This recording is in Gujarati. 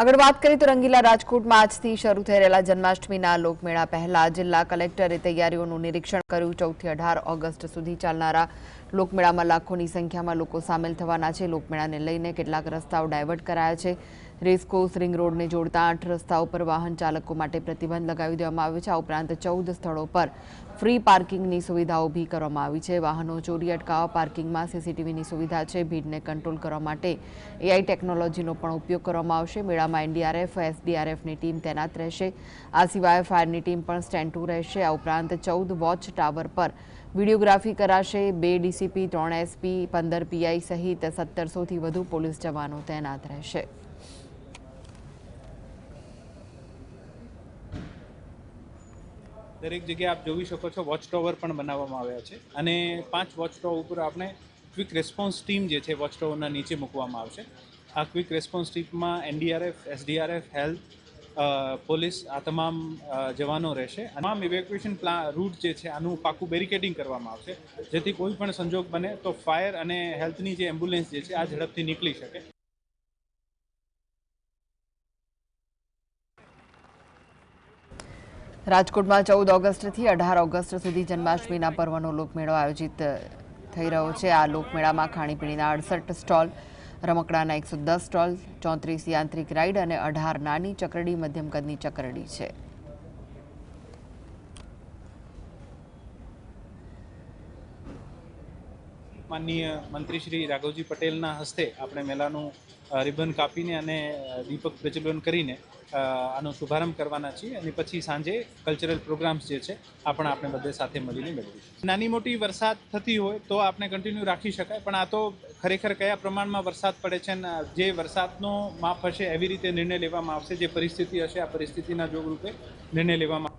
આગળ વાત કરીએ તો રંગીલા રાજકોટમાં આજથી શરૂ થઈ રહેલા જન્માષ્ટમીના લોકમેળા પહેલા જિલ્લા કલેક્ટરે તૈયારીઓનું નિરીક્ષણ કર્યું. ચૌદથી અઢાર ઓગસ્ટ સુધી ચાલનારા લોકમેળામાં લાખોની સંખ્યામાં લોકો સામેલ થવાના છે. લોકમેળાને લઈને કેટલાક રસ્તાઓ ડાયવર્ટ કરાયા છે. રેસકોર્સ રિંગ રોડને જોડતા આઠ રસ્તાઓ પર વાહન ચાલકો માટે પ્રતિબંધ લગાવી દેવામાં આવ્યો છે. આ ઉપરાંત ચૌદ સ્થળો પર ફ્રી પાર્કિંગની સુવિધા ઊભી કરવામાં આવી છે. વાહનો ચોરી અટકાવવા પાર્કિંગમાં સીસીટીવીની સુવિધા છે. ભીડને કંટ્રોલ કરવા માટે એઆઈ ટેકનોલોજીનો પણ ઉપયોગ કરવામાં આવશે. મેળામાં એનડીઆરએફ એસડીઆરએફની ટીમ તૈનાત રહેશે. આ સિવાય ફાયરની ટીમ પણ સ્ટેન્ડ ટુ રહેશે. આ ઉપરાંત ચૌદ વોચ ટાવર પર વિડીયોગ્રાફી કરાશે. બે ડીસીપી, ત્રણ એસપી, પંદર પીઆઈ સહિત સત્તરસોથી વધુ પોલીસ જવાનો તૈનાત રહેશે. દરેક જગ્યાએ આપ જોઈ શકો છો વોચ ટાવર પણ બનાવવામાં આવ્યા છે અને પાંચ વોચ ટાવર ઉપર આપણે ક્વિક રેસ્પોન્સ ટીમ જે છે વોચ ટાવરના નીચે મૂકવામાં આવશે. આ ક્વિક રેસ્પોન્સ ટીમમાં એનડીઆરએફ એસડીઆરએફ હેલ્થ પોલીસ આ તમામ જવાનો રહેશે. તમામ ઇવેક્યુએશન પ્લા રૂટ જે છે આનું પાકું બેરિકેડિંગ કરવામાં આવશે. જેથી કોઈ પણ સંજોગ બને તો ફાયર અને હેલ્થની જે એમ્બ્યુલન્સ જે છે આ ઝડપથી નીકળી શકે. રાજકોટમાં ચૌદ ઓગસ્ટથી અઢાર ઓગસ્ટ સુધી જન્માષ્ટમીના પર્વનો લોકમેળો આયોજિત થઈ રહ્યો છે. આ લોકમેળામાં ખાણીપીણીના અડસઠ સ્ટોલ, રમકડાના એકસો દસ સ્ટોલ, ચોત્રીસ યાંત્રિક રાઇડ અને અઢાર નાની ચકરડી, મધ્યમ કદની ચકરડી છે. માનનીય મંત્રી શ્રી રાઘવજી પટેલના હસ્તે આપણે મેળાનું રિબન કાપીને અને દીપક પ્રજ્વલન કરીને આનો શુભારંભ કરવાના છીએ. અને પછી સાંજે કલ્ચરલ પ્રોગ્રામ્સ જે છે, આ પણ આપણે બધે સાથે મળીને મેળવીશું. નાની મોટી વરસાદ થતી હોય તો આપણે કન્ટિન્યુ રાખી શકાય, પણ આ તો ખરેખર કયા પ્રમાણમાં વરસાદ પડે છે ને જે વરસાદનો માપ હશે એવી રીતે નિર્ણય લેવામાં આવશે. જે પરિસ્થિતિ હશે, આ પરિસ્થિતિના જોગરૂપે નિર્ણય લેવામાં